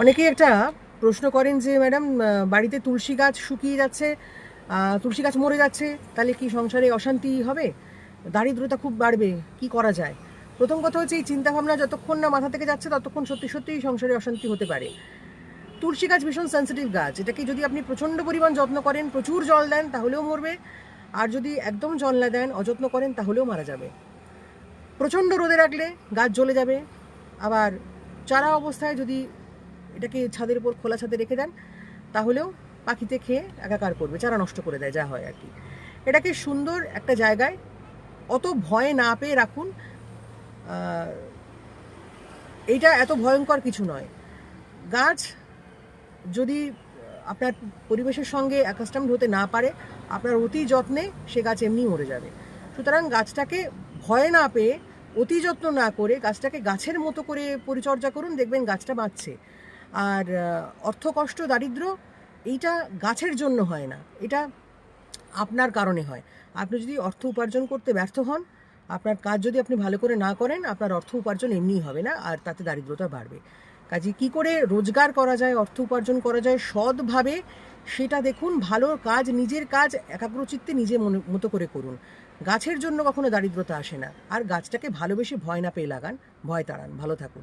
অনেকেই একটা প্রশ্ন করেন যে, ম্যাডাম বাড়িতে তুলসী গাছ শুকিয়ে যাচ্ছে তুলসী গাছ মরে যাচ্ছে, তাহলে কি সংসারে অশান্তি হবে? দারিদ্রতা খুব বাড়বে, কি করা যায়? প্রথম কথা হচ্ছে, এই চিন্তাভাবনা যতক্ষণ না মাথা থেকে যাচ্ছে, ততক্ষণ সত্যি সত্যিই সংসারে অশান্তি হতে পারে। তুলসী গাছ ভীষণ সেন্সিটিভ গাছ। এটাকে যদি আপনি প্রচণ্ড পরিমাণ যত্ন করেন, প্রচুর জল দেন, তাহলেও মরবে। আর যদি একদম জল না দেন, অযত্ন করেন, তাহলেও মারা যাবে। প্রচণ্ড রোদে রাখলে গাছ জ্বলে যাবে। আবার চারা অবস্থায় যদি এটাকে ছাদের উপর খোলা ছাদে রেখে দেন, তাহলেও পাখিতে খেয়ে একাকার করবে, চারা নষ্ট করে দেয়, যা হয় আর কি। এটাকে সুন্দর একটা জায়গায় অত ভয় না পেয়ে রাখুন। এইটা এত ভয়ঙ্কর কিছু নয়। গাছ যদি আপনার পরিবেশের সঙ্গে অ্যাকাস্টামড হতে না পারে, আপনার অতি যত্নে সে গাছ এমনি মরে যাবে। সুতরাং গাছটাকে ভয় না পেয়ে, অতি যত্ন না করে গাছটাকে গাছের মতো করে পরিচর্যা করুন, দেখবেন গাছটা বাঁচছে। আর অর্থকষ্ট দারিদ্র এইটা গাছের জন্য হয় না। এটা আপনার কারণে হয়। আপনি যদি অর্থ উপার্জন করতে ব্যর্থ হন, আপনার কাজ যদি আপনি ভালো করে না করেন, আপনার অর্থ উপার্জন এমনিই হবে না আর তাতে দারিদ্রতা বাড়বে। কাজে কি করে রোজগার করা যায়, অর্থ উপার্জন করা যায় সৎভাবে, সেটা দেখুন, ভালো কাজ, নিজের কাজ একাগ্রচিত্তে নিজে মনে- মতো করে করুন। গাছের জন্য কখনো দারিদ্রতা আসে না। আর গাছটাকে ভালোবেসে ভয় না পেয়ে লাগান, ভয় তাড়ান। ভালো থাকুন।